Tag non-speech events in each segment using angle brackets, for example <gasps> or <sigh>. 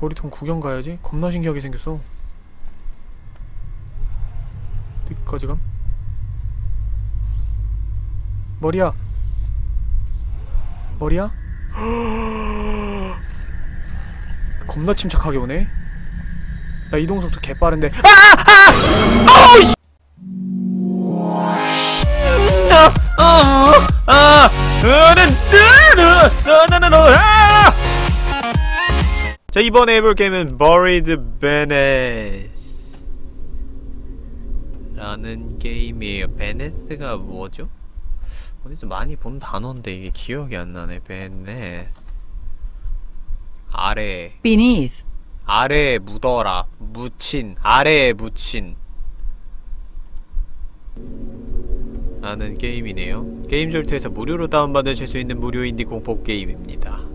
머리통 구경 가야지 겁나 신기하게 생겼어 어디까지 감? 머리야 머리야? 겁나 침착하게 오네 나 이동속도 개빠른데 자 이번에 해볼 게임은 Buried Venice 라는 게임이에요. 베네스가 뭐죠? 어디서 많이 본 단어인데 이게 기억이 안 나네. 베네스 아래 beneath, 아래에 묻어라. 묻힌. 아래에 묻힌. 라는 게임이네요. 게임 절트에서 무료로 다운받으실 수 있는 무료 인디 공포 게임입니다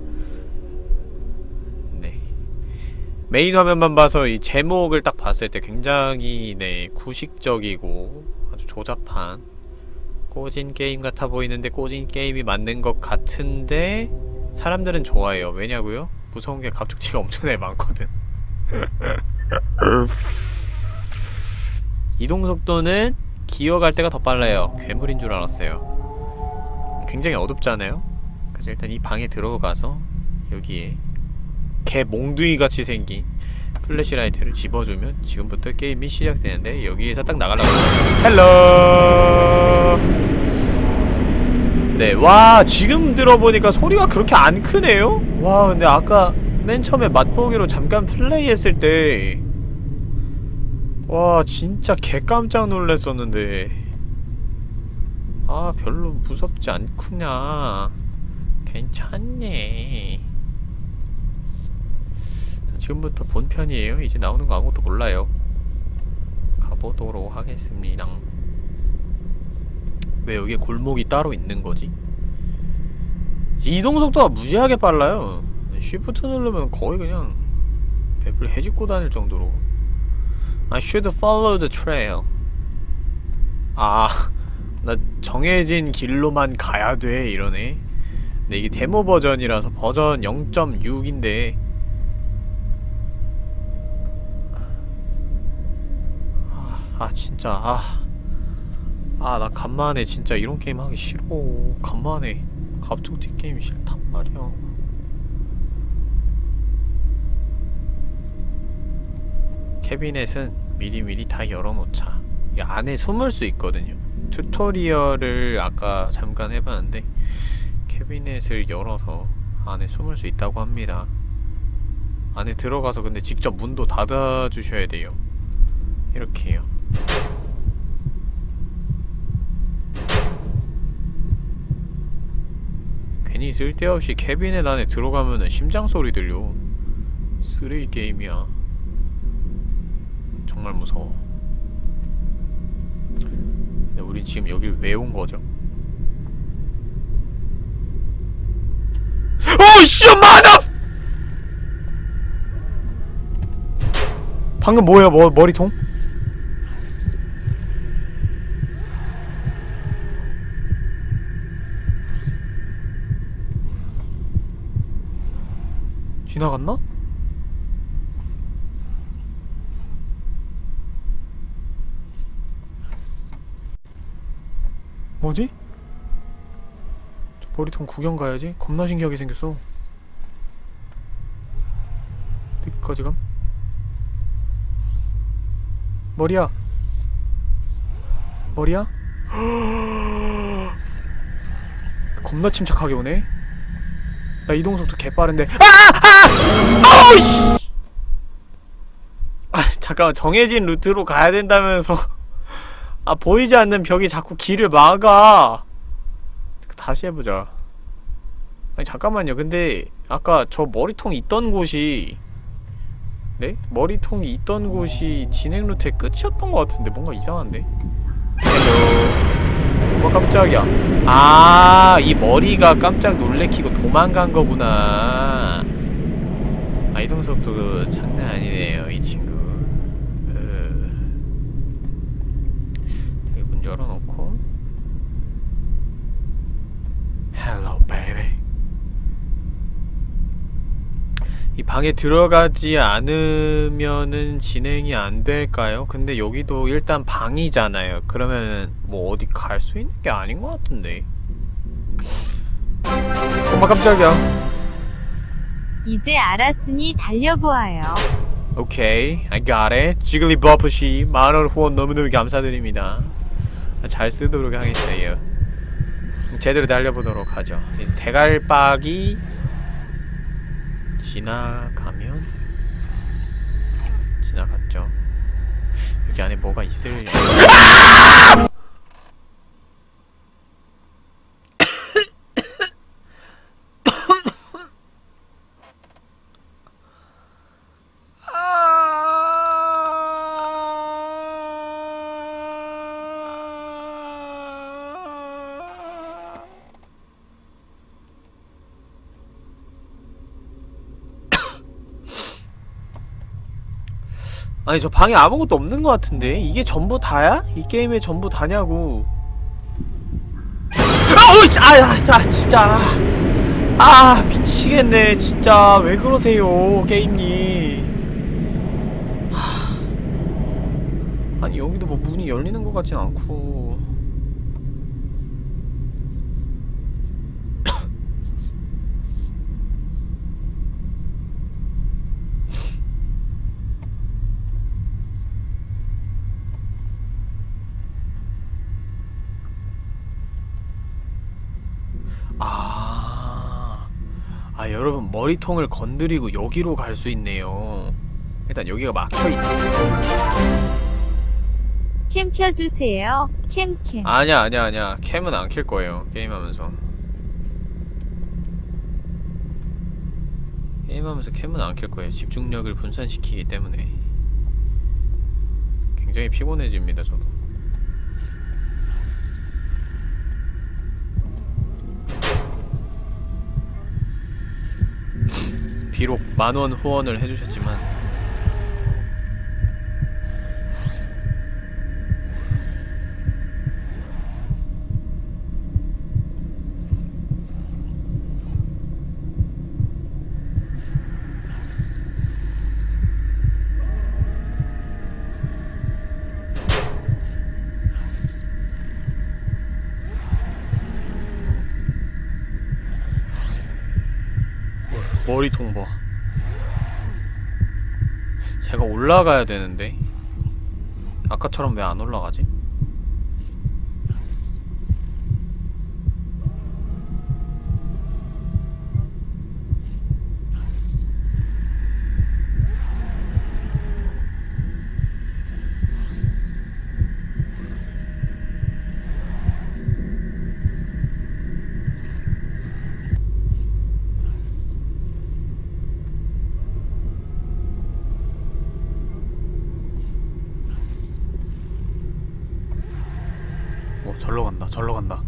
메인 화면만 봐서 이 제목을 딱 봤을 때 굉장히 네 구식적이고 아주 조잡한 꼬진 게임 같아 보이는데 꼬진 게임이 맞는 것 같은데 사람들은 좋아해요 왜냐고요? 무서운 게 갑툭튀가 <laughs> 엄청나게 많거든 <laughs> 이동 속도는 기어갈 때가 더 빨라요. 괴물인 줄 알았어요. 굉장히 어둡잖아요? 그래서 일단 이 방에 들어가서 여기에 개 몽둥이 같이 생긴 플래시라이트를 집어주면 지금부터 게임이 시작되는데 여기에서 딱 나가려고 헬로! 네, 와 지금 들어보니까 소리가 그렇게 안 크네요? 와 근데 아까 맨 처음에 맛보기로 잠깐 플레이했을 때 와 진짜 개 깜짝 놀랐었는데. 아 별로 무섭지 않구나. 괜찮네. 자, 지금부터 본편이에요 이제 나오는 거 아무것도 몰라요 가보도록 하겠습니다 왜 여기에 골목이 따로 있는 거지? 이동 속도가 무지하게 빨라요 쉬프트 누르면 거의 그냥 맵을 해집고 다닐 정도로 I should follow the trail. 아, 나 정해진 길로만 가야 돼 이러네. 근데 이게 데모 버전이라서 버전 0.6인데 아, 아 진짜 아. 아, 나 간만에 진짜 이런 게임 하기 싫어. 간만에 갑툭튀 게임 싫단 말이야. 캐비넷은 미리미리 다 열어놓자 이 안에 숨을 수 있거든요 튜토리얼을 아까 잠깐 해봤는데 캐비넷을 열어서 안에 숨을 수 있다고 합니다 안에 들어가서 근데 직접 문도 닫아주셔야 돼요 이렇게요 괜히 쓸데없이 캐비넷 안에 들어가면은 심장 소리 들려 쓰레기 게임이야 정말 무서워 근데 우린 지금 여길 왜 온 거죠? 오씨 마다! 방금 뭐야 뭐, 머리통? 지나갔나? 뭐지? 저 머리통 구경 가야지 겁나 신기하게 생겼어 어디까지 감? 머리야 머리야? <gasps> 겁나 침착하게 오네 나 이동속도 개빠른데 아! 아! 잠깐만 정해진 루트로 가야 된다면서. <laughs> 아 보이지 않는 벽이 자꾸 길을 막아. 다시 해보자. 아니 잠깐만요. 근데 아까 저 머리통 있던 곳이 네? 머리통이 있던 곳이 진행 루트의 끝이었던 것 같은데 뭔가 이상한데? 헬로. 어 깜짝이야. 아이 머리가 깜짝 놀래키고 도망간 거구나. 아 이동속도 장난 아니네요 이 친구 문 열어놓고 Hello baby 이 방에 들어가지 않으면은 진행이 안 될까요? 근데 여기도 일단 방이잖아요. 그러면은 뭐 어디 갈 수 있는 게 아닌 것 같은데. 엄마 깜짝이야. 이제 알았으니 달려보아요. 오케이, I got it. 지글리 버프씨 만원 후원 너무너무 감사드립니다. 잘 쓰도록 하겠어요. 제대로 달려보도록 하죠. 대갈박이 지나가면 지나갔죠. 여기 안에 뭐가 있을 <laughs> 아니 저 방에 아무것도 없는 것 같은데. 이게 전부 다야? 이 게임에 전부 다냐고. 아우 아, 아, 아 진짜. 아 미치겠네 진짜. 왜 그러세요 게임님? 하... 아니 여기도 뭐 문이 열리는 것 같진 않고 아, 아 여러분 머리통을 건드리고 여기로 갈 수 있네요. 일단 여기가 막혀있네. 캠 켜주세요. 캠캠. 아니야 아니야 아니야 캠은 안 켤 거예요 게임하면서. 게임하면서 캠은 안 켤 거예요. 집중력을 분산시키기 때문에. 굉장히 피곤해집니다 저도. 비록 만원 후원을 해주셨지만 머리통 봐. 제가 올라가야 되는데 아까처럼 왜 안 올라가지? 어 절로 간다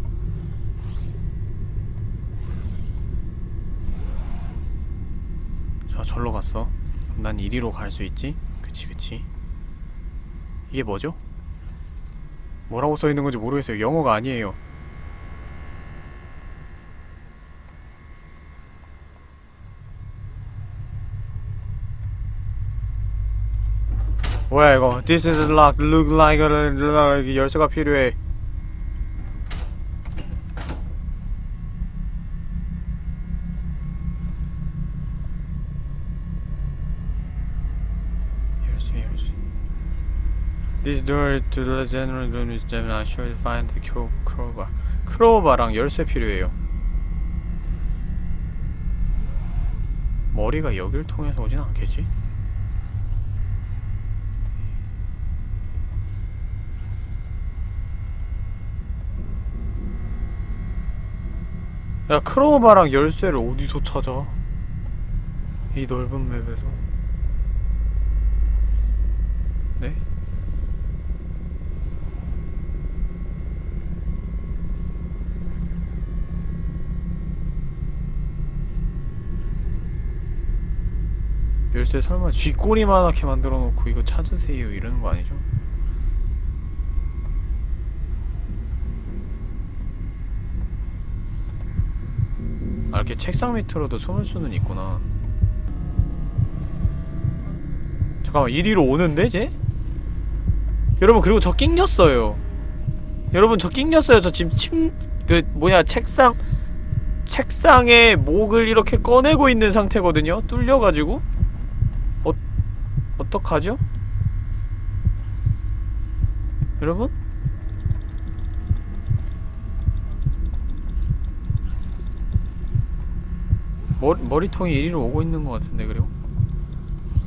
자 절로 갔어 난 이리로 갈 수 있지? 그치 그치 이게 뭐죠? 뭐라고 써있는 건지 모르겠어요 영어가 아니에요 뭐야 이거 This is locked look like a 열쇠가 필요해 열쇠 This door to the general room is open. I should find the crow, crowbar. 크로바랑 열쇠 필요해요. 머리가 여길 통해서 오진 않겠지? 야 크로바랑 열쇠를 어디서 찾아? 이 넓은 맵에서 네? 열쇠 설마 쥐꼬리만하게 만들어 놓고 이거 찾으세요 이러는 거 아니죠? 아 이렇게 책상 밑으로도 숨을 수는 있구나. 잠깐만 이리로 오는데 쟤? 여러분 그리고 저 낑겼어요. 여러분 저 낑겼어요. 저 지금 침... 그 뭐냐 책상 책상에 목을 이렇게 꺼내고 있는 상태거든요. 뚫려가지고. 어... 어떡하죠? 여러분? 머리, 머리통이 이리로 오고 있는 것 같은데 그리고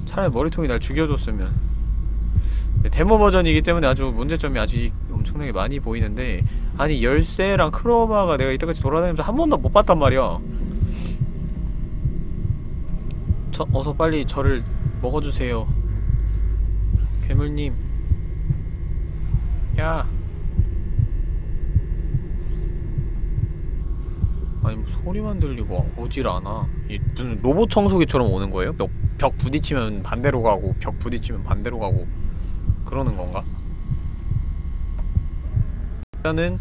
차라리 머리통이 날 죽여줬으면 네, 데모 버전이기 때문에 아주 문제점이 아직 엄청나게 많이 보이는데 아니 열쇠랑 크로바가 내가 이때까지 돌아다니면서 한 번도 못 봤단 말이야 저 어서 빨리 저를 먹어주세요 괴물님. 야. 아니 뭐 소리만 들리고 오질 않아. 이 무슨 로봇 청소기처럼 오는 거예요? 벽, 벽 부딪히면 반대로 가고 벽 부딪히면 반대로 가고 그러는 건가? 일단은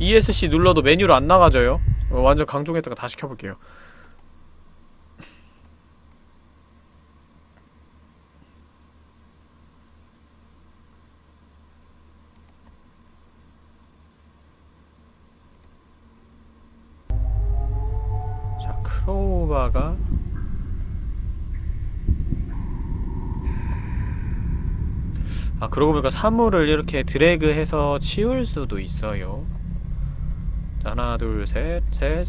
ESC 눌러도 메뉴로 안 나가져요. 어, 완전 강종했다가 다시 켜볼게요 자 크로우바가 아 그러고 보니까 사물을 이렇게 드래그해서 치울 수도 있어요. 자, 하나 둘셋셋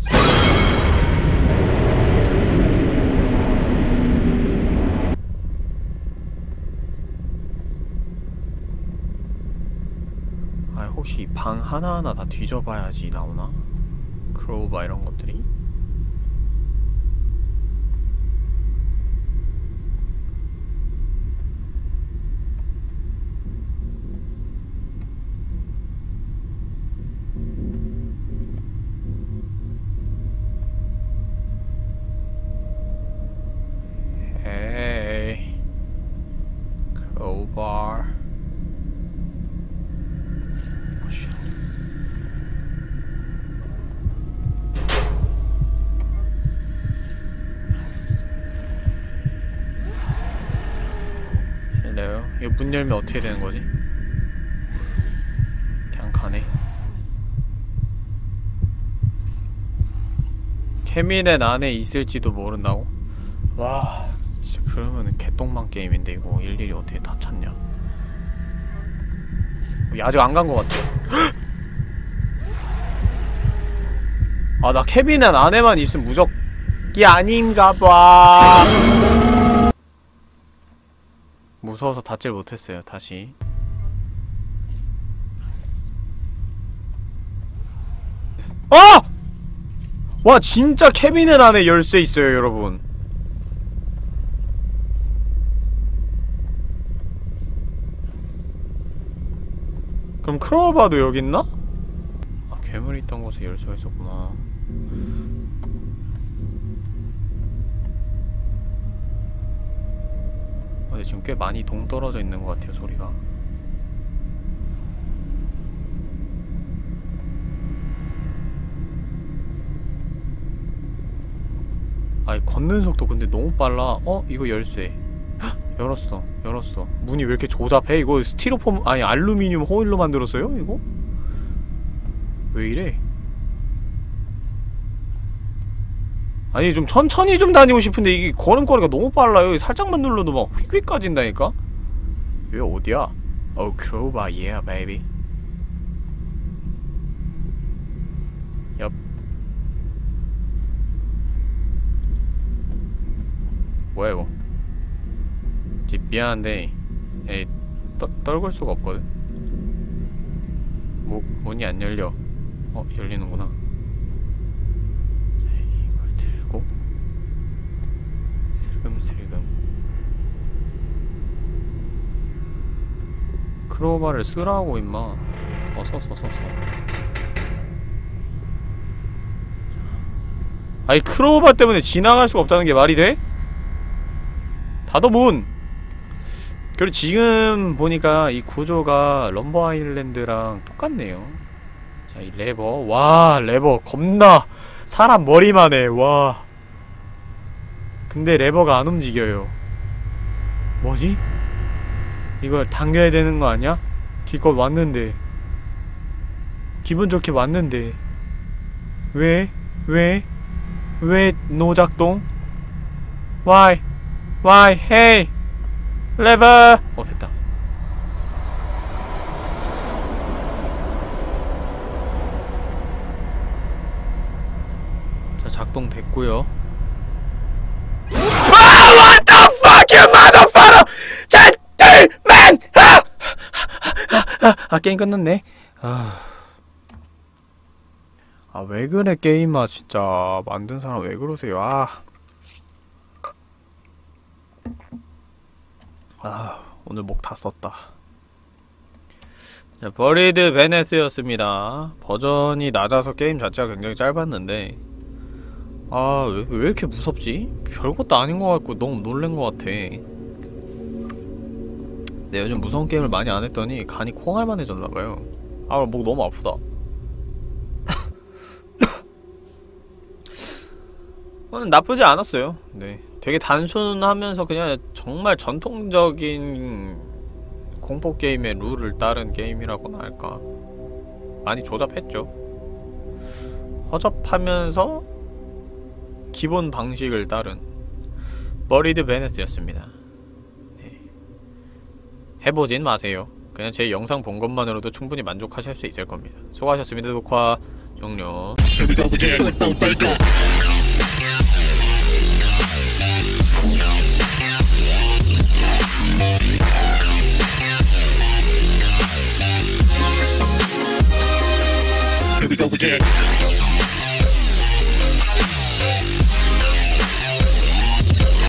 아 혹시 방 하나하나 다 뒤져봐야지 나오나? 크로우바 이런 것들이 Hey, crowbar. Oh shit. Hello. 이거 문 열면 어떻게 되는 거지? 그냥 가네. 캐미넷 안에 있을지도 모른다고? 와 진짜 그러면은 개똥망 게임인데 이거 일일이 어떻게 다 찾냐 아직 안 간 것 같아 <gasps> 아나 캐비넷 안에만 있으면 무적 이 아닌가 봐 무서워서 닫질 못했어요 다시 아! 와 진짜 캐비넷 안에 열쇠 있어요 여러분 그럼 크로바도 여기 있나? 아 괴물이 있던 곳에 열쇠가 있었구나 근데 지금 꽤 많이 동떨어져 있는 것 같아요 소리가 아이 걷는 속도 근데 너무 빨라 어? 이거 열쇠 헉, 열었어 열었어 문이 왜 이렇게 조잡해? 이거 스티로폼 아니 알루미늄 호일로 만들었어요? 이거? 왜 이래? 아니 좀 천천히 좀 다니고 싶은데 이게 걸음걸이가 너무 빨라요. 살짝만 눌러도 막 휙휙 까진다니까? 여기 어디야? 어 크로바 yeah baby. 엽 뭐야 이거? 지 미안한데 에 떠, 떨굴 수가 없거든. 무, 문이 안 열려. 어 열리는구나 자, 이걸 들고 슬금슬금 크로바를 쓰라고 임마. 어 썼어 썼어 아니 크로바 때문에 지나갈 수가 없다는 게 말이 돼? 닫어 문! 그리고 지금 보니까 이 구조가 럼버 아일랜드랑 똑같네요. 자 이 레버. 와 레버 겁나! 사람 머리만 해와. 근데 레버가 안 움직여요. 뭐지? 이걸 당겨야 되는 거 아니야? 기껏 왔는데 기분 좋게 왔는데 왜? 왜? 왜 노작동? Why? Why? Hey! 레버! 어 됐다 자 작동됐고요 아! What the fuck you motherfucker! 젠틀맨! 아! 아, 아 게임 끝났네. 아... 아 왜 그래 게임아 진짜. 만든 사람 왜 그러세요? 아... 아 오늘 목 다 썼다. 자 버리드 베네스였습니다. 버전이 낮아서 게임 자체가 굉장히 짧았는데. 아, 왜, 왜 이렇게 무섭지? 별것도 아닌 것 같고 너무 놀란 것 같아. 네, 요즘 무서운 게임을 많이 안 했더니 간이 콩알만해졌나봐요. 아, 목 너무 아프다. 오늘 <laughs> 나쁘지 않았어요. 네. 되게 단순하면서 그냥 정말 전통적인 공포 게임의 룰을 따른 게임이라고나 할까. 많이 조잡했죠. 허접하면서 기본 방식을 따른 버리드 베네스였습니다. 네. 해보진 마세요. 그냥 제 영상 본 것만으로도 충분히 만족하실 수 있을 겁니다. 수고하셨습니다. 녹화 종료. Here we.